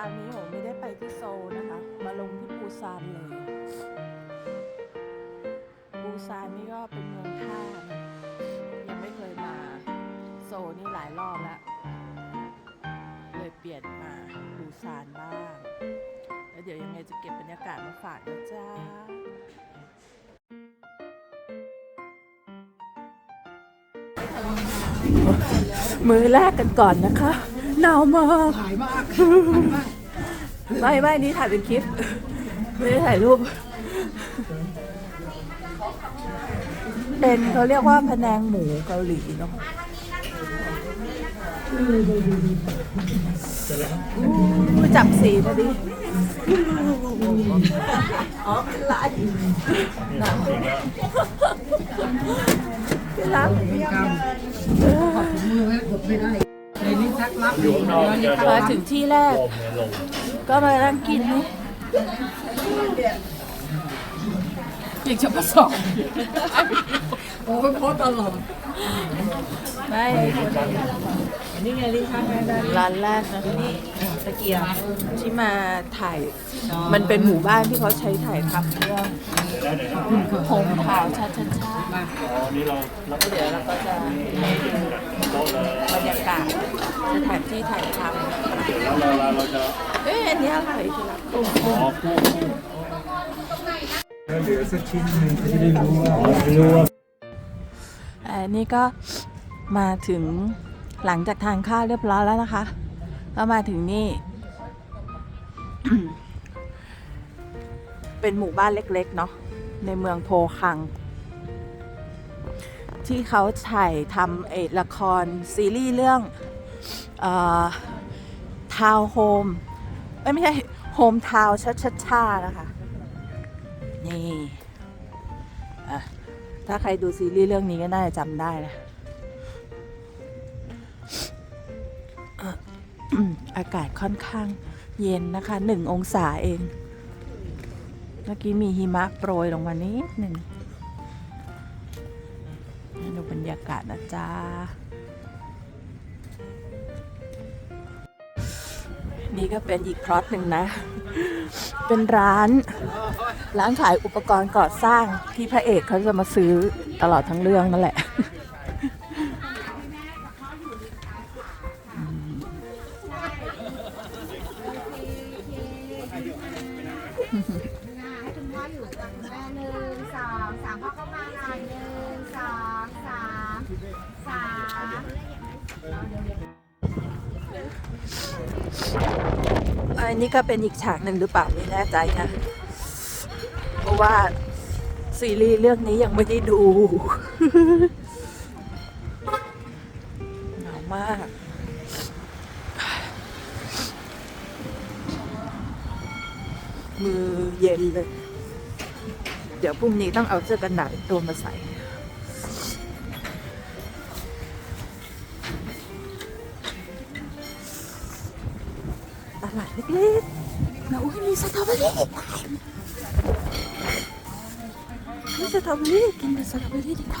ราวนี้ผมไม่ได้ไปที่โซลนะคะ มาลงที่ปูซานเลย ปูซานนี่ก็เป็นเมืองท่านะยังไม่เคยมา โซลนี่หลายรอบแล้วเลยเปลี่ยนมาปูซานบ้าง แล้วเดี๋ยวยังไงจะเก็บบรรยากาศมาฝากนะจ๊ะมือแรกกันก่อนนะคะ หนาวมากถ่ายมากไม่ไม่นี่ถ่ายเป็นคลิป ไม่ได้ถ่ายรูป เป็นเขาเรียกว่าพะแนงหมูเกาหลีเนาะอู้จับสีพอดีอ๋อเป็นไรหนาวเป็นไรในนี้ชัก รับอยู่ข้างนอกจะโดมานถึงที่แรก ลมเนี่ยลงก็มานั่งกินนี่อยากจะมาสอบโอ้ยโพสตลอดไม่นี่ไงลิ้นชักแม่ได้ร้านแรกนะนี่ตะ เกียบที่มาถ่าย มันเป็นหมู่บ้านที่เขาใช้ถ่ายทำเรื่องเดี๋ยวได้เดี๋ยวได้โฮมทาวน์ชาชาชาอ๋อนี่เรารับเดี๋ยวเราก็จะให้ดูโต๊ะเลยบรรยากาศสถานที่ถ่ายทแล้วเราเราเราจะำเอ้ยอันนี้อะไรที่รักกุ้งอ๋อคู่คู่เหลือสักชิ้นหนึ่งจะได้รู้ว่าอ๋อไม่รู้ว่าอันนี้ก็มาถึงหลังจากทานข้าวเรียบร้อยแล้วนะคะ ก็มาถึงนี่ เป็นหมู่บ้านเล็ก ๆ เนาะในเมืองโพคัง ที่เขาถ่ายทำเอละคร ซีรีส์เรื่องทาวโฮมไม่ใช่โฮมทาวชัดชัดชานะคะ นี่ถ้าใครดูซีรีส์เรื่องนี้ก็น่าจะจำได้นะ อากาศค่อนข้างเย็นนะคะหนึ่งองศาเอง เมื่อกี้มีหิมะโปรยลงมานิดหนึ่งดูบรรยากาศนะจ๊ะนี่ก็เป็นอีกพลอตหนึ่งนะ เป็นร้าน ร้านขายอุปกรณ์ก่อสร้างที่พระเอกเขาจะมาซื้อตลอดทั้งเรื่องนั่นแหละ ให้คุณพ่ออยู่กับคุณแม่หนึ่งสองสามพ่อเข้ามาหน่อยหนึ่งสองสามสามอันนี้ก็เป็นอีกฉากหนึ่งหรือเปล่าไม่แน่ใจนะ เพราะว่าซีรีส์เรื่องนี้ยังไม่ได้ดูหนาวมาก มือเย็นเลย เดี๋ยวพรุ่งนี้ต้องเอาเสื้อกันหนาวตัวมาใส่ตลาดเล็กๆนะอุ้ยมีสตรอเบอรี่มีสตรอเบอรี่กินสตรอเบอรี่ดีกว่า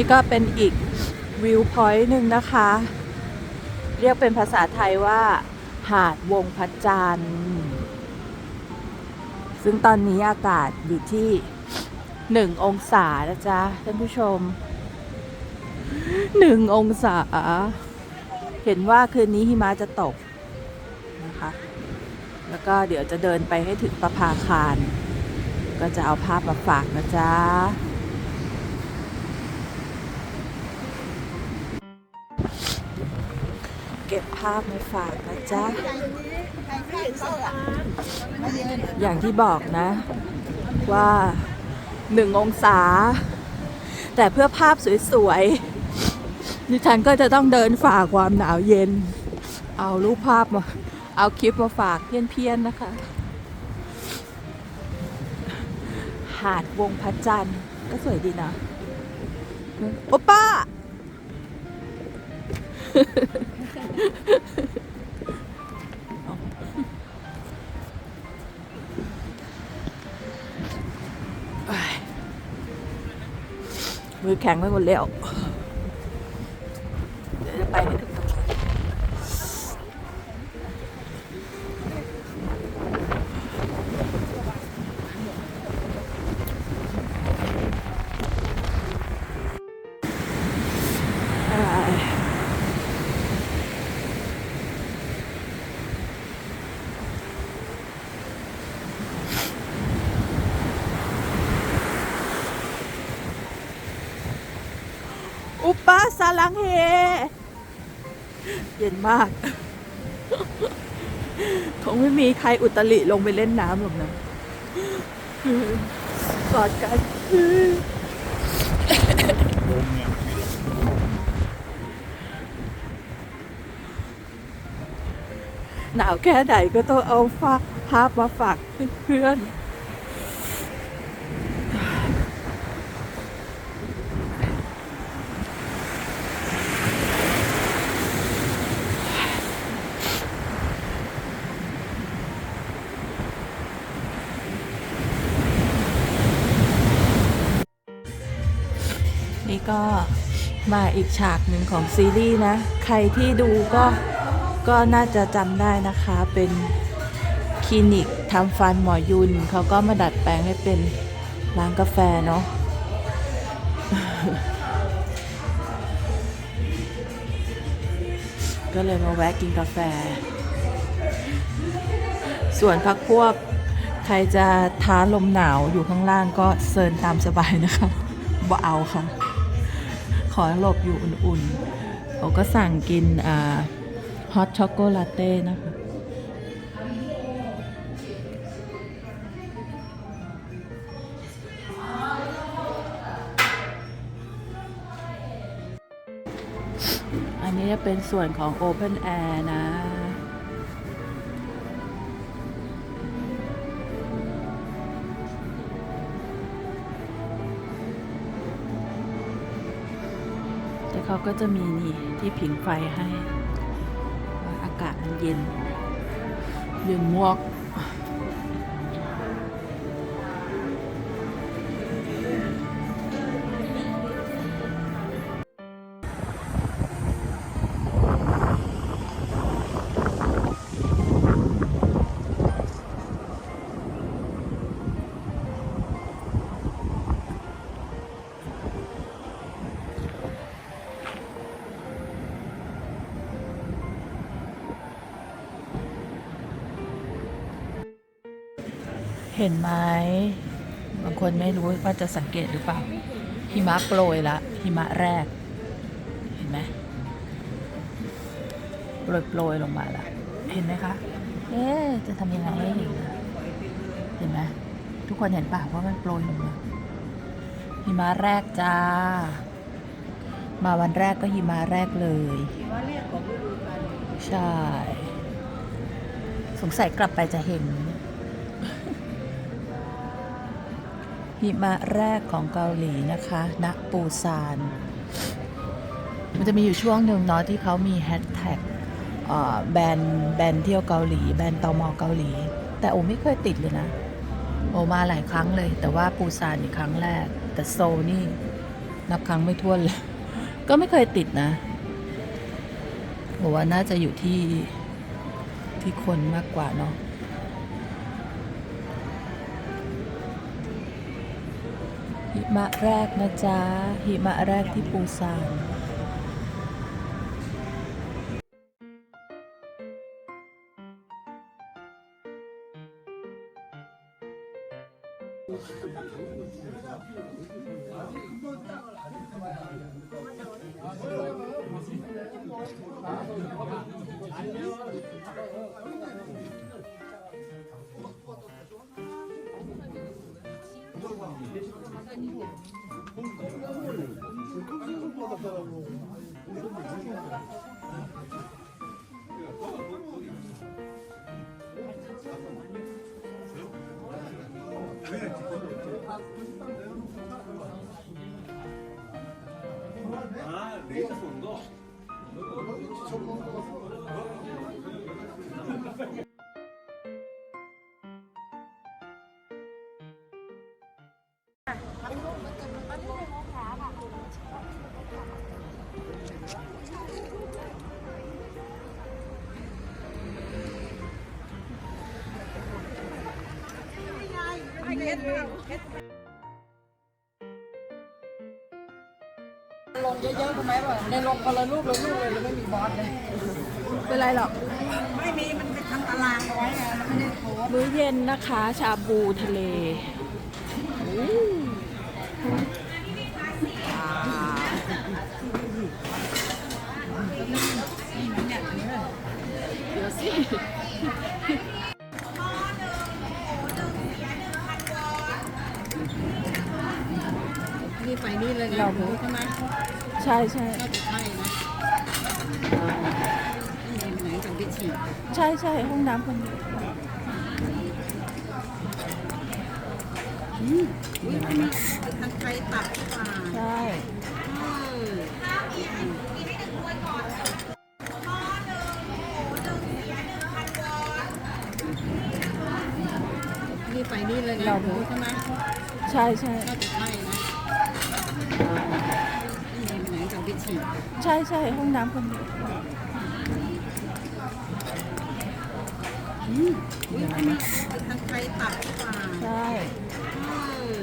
นี่ก็เป็นอีกวิวพอยต์หนึ่งนะคะ เรียกเป็นภาษาไทยว่า หาดวงพระจันทร์ซึ่งตอนนี้อากาศอยู่ที่หนึ่งองศานะจ๊ะท่านผู้ชมหนึ่งองศา เห็นว่าคืนนี้หิมะจะตกนะคะ แล้วก็เดี๋ยวจะเดินไปให้ถึงประภาคาร ก็จะเอาภาพมาฝากนะจ๊ะ เก็บภาพมาฝากนะจ๊ะ อย่างที่บอกนะ ว่าหนึ่งองศา แต่เพื่อภาพสวยๆดิฉันก็จะต้องเดินฝ่าความหนาวเย็น เอารูปภาพมา เอาคลิปมาฝากเพี้ยนๆนะคะ หาดวงพระจันทร์ก็สวยดีนะ โอป้า มือแข็งไปหมดแล้ว อุปาสาลังเฮ เย็นมาก คงไม่มีใครอุตริลงไปเล่นน้ำหรอกนะกอดกันหนาวแค่ไหนก็ต้องเอาฝากภาพมาฝากเพื่อนๆ มาอีกฉากหนึ่งของซีรีส์นะ ใครที่ดูก็ก็น่าจะจำได้นะคะ เป็นคลินิกทำฟันหมอยุนเขาก็มาดัดแปลงให้เป็นร้านกาแฟเนาะก็เลยมาแวะกินกาแฟ ส่วนพักพวกใครจะท้าลมหนาวอยู่ข้างล่างก็เซินตามสบายนะคะบ่เอาค่ะ อหลบอยู่อุ่นๆเขาก็สั่งกินอ่าฮอตช็อกโกลาเต้นะคะอันนี้จะเป็นส่วนของ Open Air นะ เขาก็จะมีนี่ที่ผิงไฟให้ อากาศมันเย็น เย็นมวก เห็นไหมบางคนไม่รู้ว่าจะสังเกตหรือเปล่าหิมะโปรยละหิมะแรก เห็นไหมโปรยโปรยลงมาละเห็นไหมคะ เอ๊จะทำยังไงให้เห็นเห็นไหมทุกคนเห็นป่ะว่ามันโปรยลงมาหิมะแรกจ้า มาวันแรกก็หิมะแรกเลยใช่ สงสัยกลับไปจะเห็น หิมะแรกของเกาหลีนะคะณปูซาน มันจะมีอยู่ช่วงหนึ่งเนาะที่เขามีแฮชแท็กแบนแบนเที่ยวเกาหลี แบนตอมอเกาหลี แต่โอไม่เคยติดเลยนะ โอมาหลายครั้งเลย แต่ว่าปูซานอีกครั้งแรก แต่โซนี่นับครั้งไม่ถ้วนเลย ก็ไม่เคยติดนะบอกว่าน่าจะอยู่ที่ที่คนมากกว่าเนาะ มะแรกนะจ๊ะ หิมะแรกที่ปูซาน 아, 레이스 쏜 거? ลงเยอะๆทำไมวะในลงคนละรูปละรูปเลยแล้วไม่มีบอสเลย เป็นไรหรอก ไม่มี มันเป็นทำตารางเอาไว้ไงมันไม่ได้โพสต์มื้อเย็นนะคะ ชาบูทะเลอู้อ่าเดี๋ยวสิ นี่ไปนี่เลยนะหมูใช่ไหมใช่ใช่น่าจะใช่นะนี่ไหนจังไปฉีดใช่ใช่ห้องน้ำคนเดียวอุ้ยมันมีทางไกลตัดดีกว่าใช่เออ นี่ไปนี่เลยนะหมูใช่ไหมใช่ใช่น่าจะใช่นะนี่ไหนจังไปฉีดใช่ใช่ห้องน้ำคนเดียวอุ้ยมันมีทางไกลตัดดีกว่าใช่เออ